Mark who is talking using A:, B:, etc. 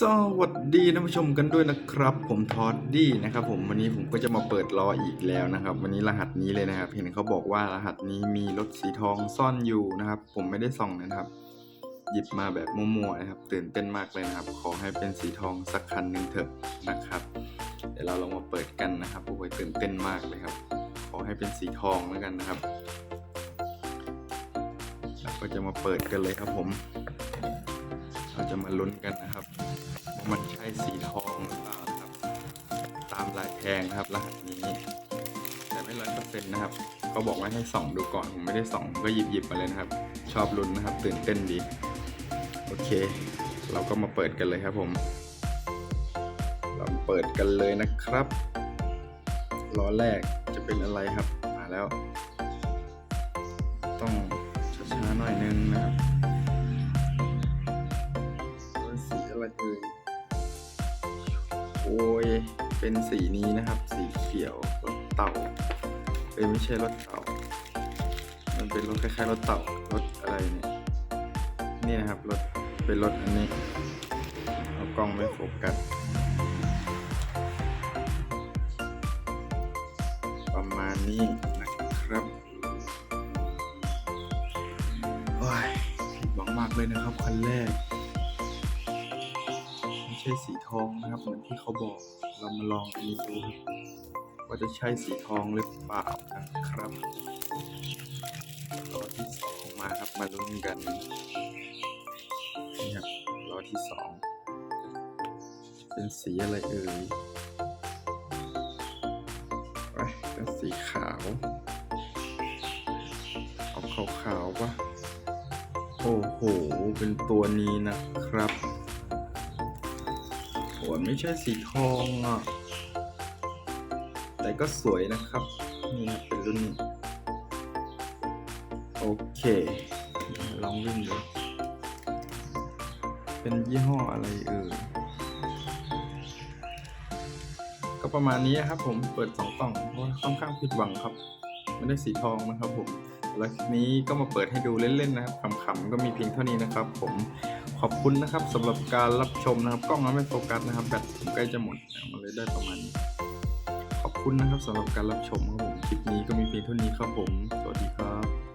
A: สวัสดีท่านผู้ชมกันด้วยนะครับ ผมทอดดี้นะครับ ผมวันนี้ผมก็จะมาเปิดล้ออีกแล้วนะครับ วันนี้รหัสนี้เลยนะครับ เห็นเขาบอกว่ารหัสนี้มีรถสีทองซ่อนอยู่นะครับ ผมไม่ได้ส่องนะครับ หยิบมาแบบมั่วๆนะครับ ตื่นเต้นมากเลยนะครับ ขอให้เป็นสีทองสักคันหนึ่งเถอะนะครับ เดี๋ยวเราลองมาเปิดกันนะครับโอ้ยตื่นเต้นมากเลยครับ ขอให้เป็นสีทองแล้วกันนะครับเราก็จะมาเปิดกันเลยครับผม เราจะมาลุ้นกันนะครับว่ามันใช่สีทองหรือเปล่าครับ ตามลายแทงนะครับรหัสนี้ แต่ไม่ร้อยเปอร์เซ็นต์นะครับเขาบอกว่าให้ส่องดูก่อนผมไม่ได้ส่องก็หยิบหยิบมาเลยนะครับ ชอบลุ้นนะครับ ตื่นเต้นดีโอเค เราก็มาเปิดกันเลยครับผม เรามาเปิดกันเลยนะครับล้อแรกจะเป็นอะไรครับมาแล้ว ต้องช้าๆหน่อยนึงนะครับ เป็นเอ่ยโอ้ยเป็นสีนี้นะครับ สีเขียวรถเต่าเอ้ยไม่ใช่รถเต่า มันเป็นรถคล้ายๆรถเต่ารถอะไรเนี่ยนี่นะครับรถเป็นรถอันนี้เอากล้องไม่โฟกัสประมาณนี้นะครับโอ้ยผิดหวังมากเลยนะครับคันแรก ช่สีทองนะครับเหมือนที่เขาบอก เรามาลองอันดูว่าจะใช่สีทองหรือเปล่านะครับรอที่สองมาครับมาลุ้นกันนี่ครับรอที่สองเป็นสีอะไรเอ่ยไปเป็นสีขาวเอาขาวๆปะโอ้โห เป็นตัวนี้นะครับ โอ้ยไม่ใช่สีทองอะ แต่ก็สวยนะครับ นี่ครับเป็นรุ่นนี้ โอเค ลองวิ่งดู เป็นยี่ห้ออะไรเอ่ย ก็ประมาณนี้ครับผม เปิดสองกล่องเพราะค่อนข้างผิดหวังครับ ไม่ได้สีทองนะครับผม แล้วทีนี้ก็มาเปิดให้ดูเล่นๆนะครับขำๆก็มีเพียงเท่านี้นะครับ ผมขอบคุณนะครับสำหรับการรับชมนะครับกล้องมันไม่โฟกัสนะครับแบตผมใกล้จะหมดมันเลยได้ประมาณนี้ขอบคุณนะครับสำหรับการรับชมครับผมคลิปนี้ก็มีเพียงเท่านี้ครับผม สวัสดีครับ